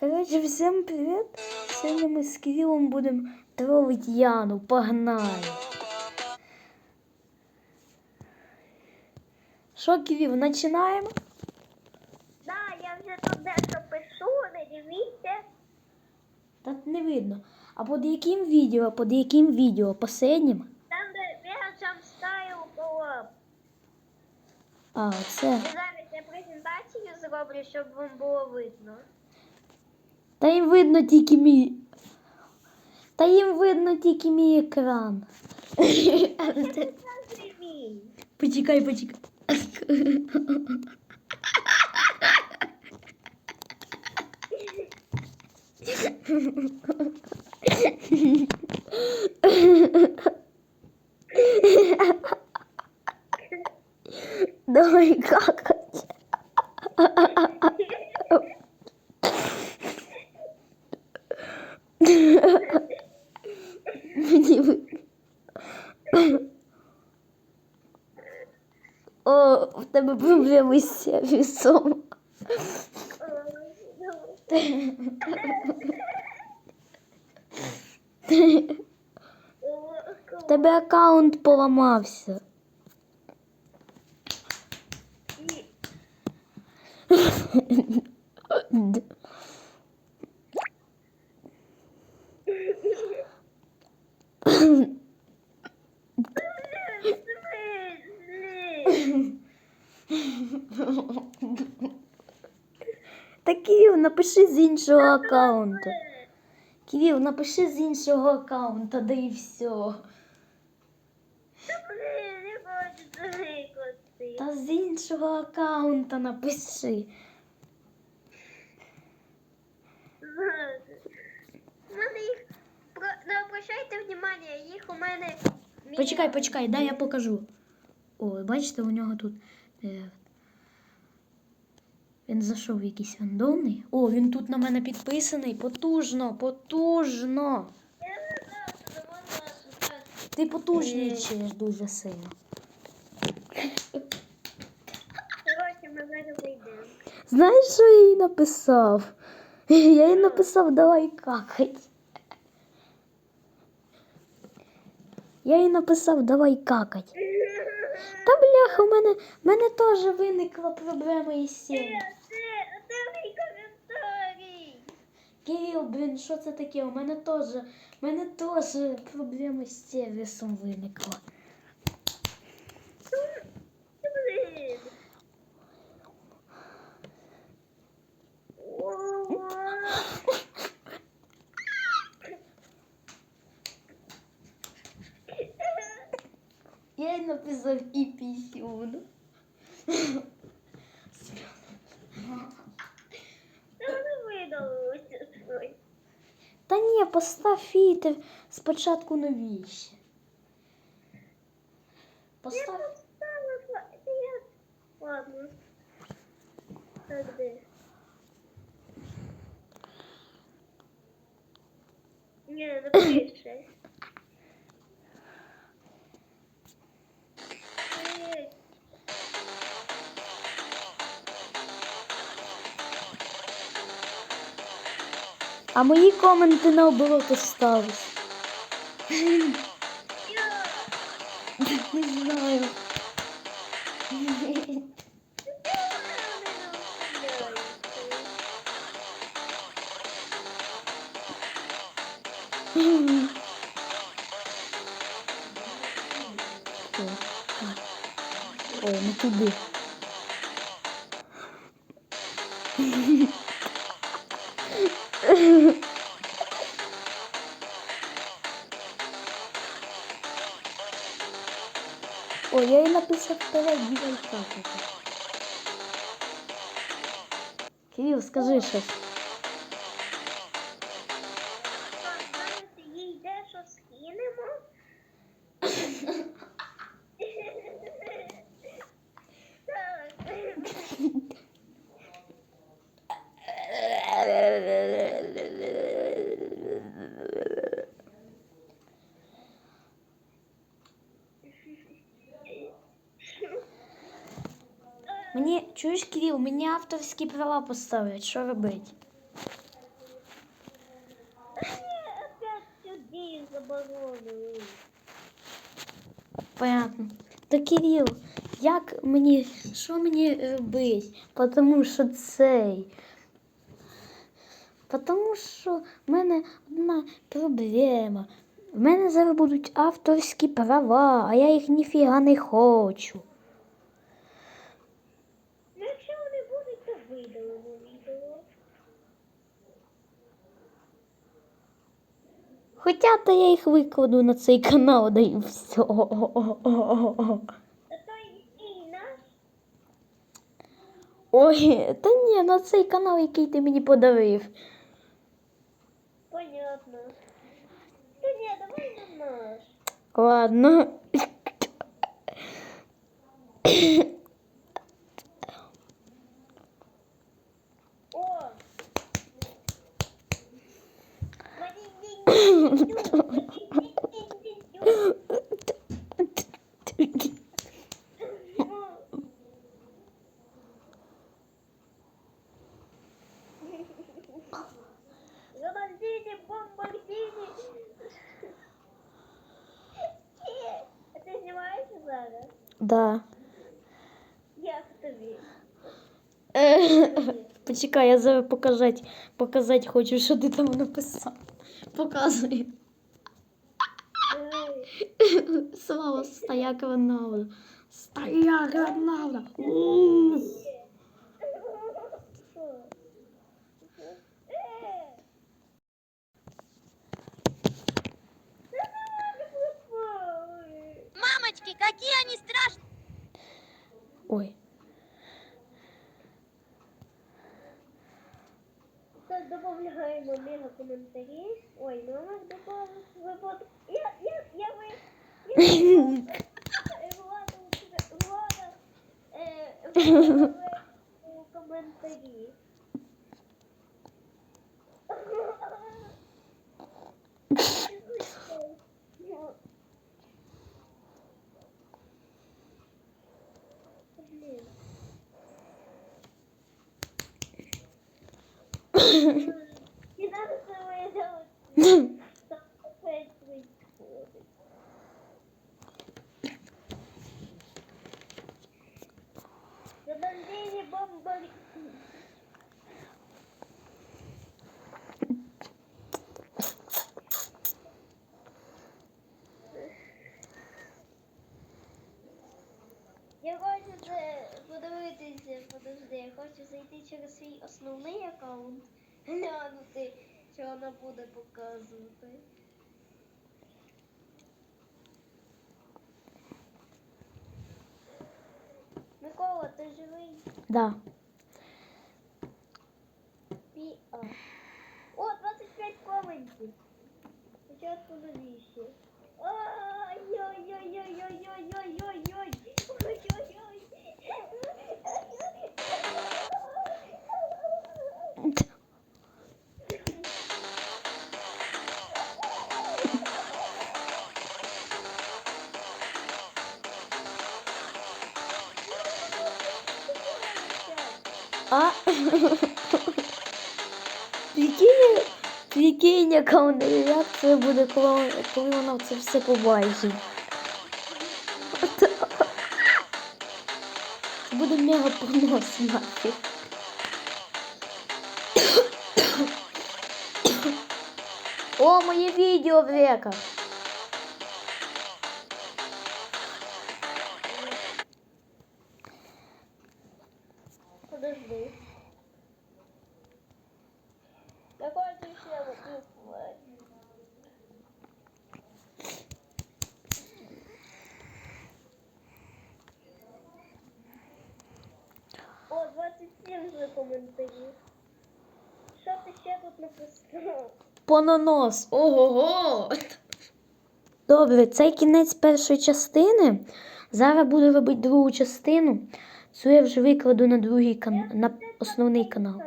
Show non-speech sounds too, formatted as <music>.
Коротше, всім привіт! Сьогодні ми з Кирилом будемо тролити Яну. Погнали! Що, Кирил, починаємо? Да, я вже тут дещо пишу, не дивіться. Так не видно. А під яким відео? Під яким відео? Последнім? Там, де Вегасам стайл колоб. А, це. І зараз я презентацію зроблю, щоб вам було видно. Та їм видно тільки мій. Та їм видно тільки мій екран. Це мій. Почекай, почекай. Давай какать. Тебе проблеми з сервісом. В тебе аккаунт поламався. Д- Та Кирил, напиши з іншого аккаунту. Кирил, напиши з іншого аккаунта, да і все. Та з іншого аккаунта напиши. Їх... Не обращайте внимання, їх у мене... Почекай, почекай, дай я покажу. О, бачите, у нього тут. Е, він зайшов в якийсь рандомний. О, він тут на мене підписаний. Потужно, потужно. Ти потужнічаєш дуже сильно. Знаєш, що я їй написав? <laughs> Я їй написав, давай какать. Я їй написав, давай какать. <laughs> Та бляха, у мене, в мене теж виникла проблема із сім. Кирил, блін, що це таке? У мене теж, у мене теж проблема з сервісом виникла. Блін. Я їй написав і пісюн. Ой. Та ні, постав фільтр спочатку новіші. Я Постав. поставила я- Ладно. Так, де? Ні, не пише. А мої коменти наоборот остались. я- Не знаю. Ой, не туди. Ой, я їй написав вперед, дівай так. Кирил, скажи. Зараз їй дещо скинемо. Мені, чуєш, Кирил, мені авторські права поставлять, що робити? Понятно. Та Кирил, як мені, що мені робити? Потому що цей. Потому що в мене одна проблема. В мене зараз будуть авторські права, а я їх ніфіга не хочу. Ну, якщо вони будуть, то видалимо відео. Хоча то я їх викладу на цей канал, да і все. Ой, та ні, на цей канал, який ти мені подарив. Понятно. Та ні, давай на наш. Ладно. О! Романтини, бомбардини. А ти знімаєшся зараз? Да. Як тобі? <laughs> Почекай, я зараз показати, показати хочу, що ти там написав. Показуй. Слава стояк Роналду. Стояк Роналду. зробила коментарі. Ой, ну у нас було випадку. Я, я, я ви... Влада, влада, влада, коментарі. Я хочу це подивитися, подожди, я хочу зайти через свій основний аккаунт, глянути, що вона буде показувати. Микола, ты живый. Да. Пі- а. О, 25 коментів. Спочатку до 200. Ой-ой-ой-ой-ой-ой-ой-ой. Прикинь, прикинь, яка у неї реакція буде, коли, коли вона це все побачить. Буде мега понос нафіг. О, моє відео в реках. Подожди. Пононос. Ого-го. Добре, це кінець першої частини. Зараз буду робити другу частину. Цю я вже викладу на другий кан... на основний канал.